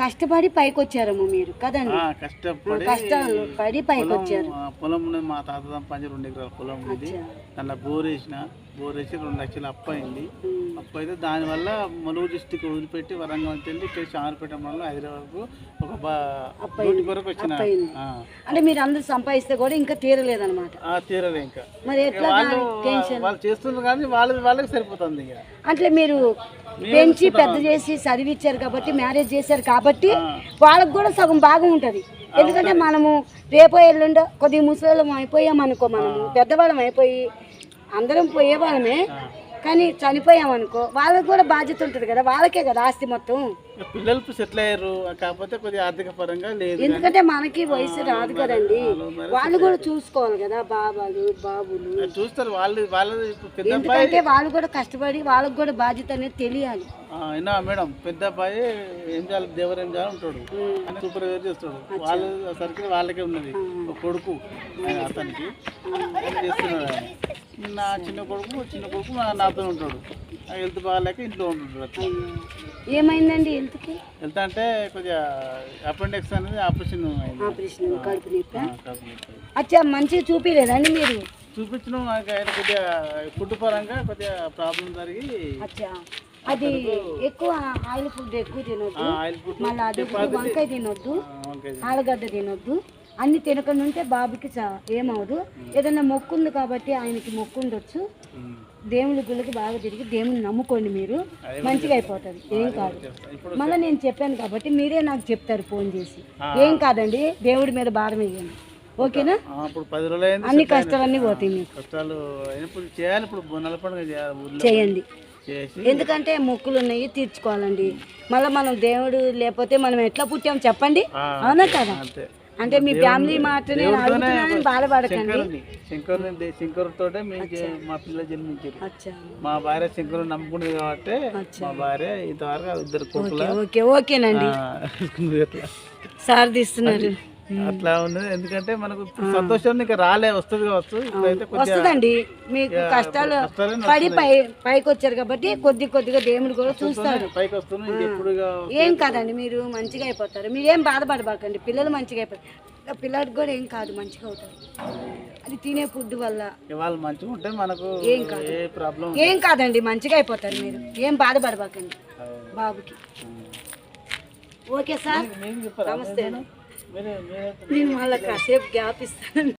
కష్టపడి పైకి వచ్చారమ్మ మీరు కదండి? కష్టపడి కష్టాలు పడి పైకి వచ్చారు పొలం మా తాత సంపాదించి రెండు ఎకరాల పొలం ఉంది. దాంట్లో బోర్ వేసిన బోర్ వేసి రెండు లక్షలు అప్పు అయింది. ఉమ్. అప్పు అయితే దానివల్ల ములుగు డిస్టిక్ వదిలిపెట్టి వరంగల్ వెళ్ళి ఇక్కడ షార్పేట మండలం హైదరాబాద్కు ఒక కొరకు వచ్చిన. అంటే మీరు అందరు సంపాదిస్తే కూడా ఇంకా తీరలేదన్నమాట. తీరలే ఇంకా. మరి ఎట్లా వాళ్ళు వాళ్ళు చేస్తున్నారు కానీ వాళ్ళది వాళ్ళకి సరిపోతుంది ఇక. అంటే మీరు పెంచి పెద్ద చేసి చదివించారు కాబట్టి మ్యారేజ్ చేశారు కాబట్టి వాళ్ళకి కూడా సగం భాగం ఉంటుంది. ఎందుకంటే మనము రేపో ఎల్లుండో కొద్దిగా ముసలిం అయిపోయాం అనుకో మనము పెద్దవాళ్ళం అయిపోయి అందరం పోయేవాళ్ళమే కానీ చనిపోయాం అనుకో వాళ్ళకి కూడా బాధ్యత ఉంటుంది కదా వాళ్ళకే కదా ఆస్తి మొత్తం. పిల్లలు సెటిల్ అయ్యారు. కాకపోతే కొద్దిగా ఆర్థిక పరంగా లేదు ఎందుకంటే మనకి వయసు రాదు కదండి. వాళ్ళు కూడా చూసుకోవాలి కదా బాబాలు బాబులు. చూస్తారు వాళ్ళు అబ్బాయి ఎందుకంటే వాళ్ళు కూడా కష్టపడి వాళ్ళకి కూడా బాధ్యత అనేది తెలియాలి. అయినా మేడం పెద్ద అబ్బాయి ఏం చేయాలి దేవరు ఏం చేయాలి ఉంటాడు అని సూపర్వైజర్ చేస్తాడు. వాళ్ళ సర్కిల్ వాళ్ళకే ఉన్నది. ఒక కొడుకు అతనికి. చేస్తున్నాడు నా చిన్న కొడుకు చిన్న కొడుకు నా- నాతో ఉంటాడు. హెల్త్ బాగాలేక ఇంట్లో ఉంటుంటాడు అట్లా. ఏమైందండి హెల్త్కి? హెల్త్ అంటే కొద్దిగా అపెండిక్స్ అనేది ఆపరేషన్ అయింది. ఆపరేషన్ కడుపు నొప్పి ఆ, కడుపు నొప్పి. అచ్చా మంచిగా చూపిలేదండి మీరు? చూపించడం నాకు ఆయన కొద్దిగా ఫుడ్ పరంగా కొద్దిగా ప్రాబ్లం జరిగి అచ్చా అది ఎక్కువ ఆయిల్ ఫుడ్ ఎక్కువ తినొద్దు. ఆయిల్ ఫుడ్ మళ్ళీ అది వంకాయ తినొద్దు వంకాయ ఆలుగడ్డ తినొద్దు. అన్ని తినకుండా ఉంటే బాబుకి చా- ఏమవదు ఏదైనా మొక్కు ఉంది కాబట్టి ఆయనకి మొక్కు ఉండొచ్చు. దేవుడి గుళ్ళకి బాగా తిరిగి దేవుని నమ్ముకోండి మీరు. మంచిగా అయిపోతుంది. ఏం కాదు. మళ్ళీ నేను చెప్పాను కాబట్టి మీరే నాకు చెప్తారు ఫోన్ చేసి. ఏం కాదండి దేవుడి మీద భారం వేయండి. ఓకేనా? అన్ని కష్టాలన్నీ పోతాయి మీకు. చేయండి. ఎందుకంటే మొక్కులు ఉన్నాయి తీర్చుకోవాలండి. మళ్ళీ మనం దేవుడు లేకపోతే మనం ఎట్లా పుట్టాం చెప్పండి? అవునా కదా? అంతే. అంటే మీ ఫ్యామిలీ మాట నేను అడుగుతున్నానని బాధపడకండి. శంకరుని శంకరుతోటే మేము మా పిల్లలు జన్మించారు. మా భార్య శంకరుని నమ్ముకుంది కాబట్టి మా భార్య ఇంతవరకు ఇద్దరు ఓకే ఓకేనండి. సార్ తీస్తున్నారు. అట్లా ఉన్నది. ఎందుకంటే మనకు ఇప్పుడు సంతోషం ఇంకా రాలే వస్తుంది కావచ్చు. వస్తుందండి. మీకు కష్టాలు పడి పై పైకి వచ్చారు కాబట్టి కొద్ది కొద్దిగా దేవుడు కూడా చూస్తాడు పైకి ఎప్పుడుగా ఏం కాదండి మీరు మంచిగా అయిపోతారు. మీరు ఏం బాధపడబాకండి పిల్లలు మంచిగా అయిపోతారు. ఇంకా పిల్లడికి కూడా ఏం కాదు మంచిగా అవుతారు. అది తినే ఫుడ్ వల్ల. వాళ్ళు మంచిగా ఉంటే మనకు ఏం కాదు. ఏ ప్రాబ్లం ఏం కాదండి మంచిగా అయిపోతారు మీరు. ఏం బాధపడబాకండి బాబుకి. Okay sir. నమస్తే నేను మళ్ళీ కాసేపు గ్యాప్ ఇస్తాను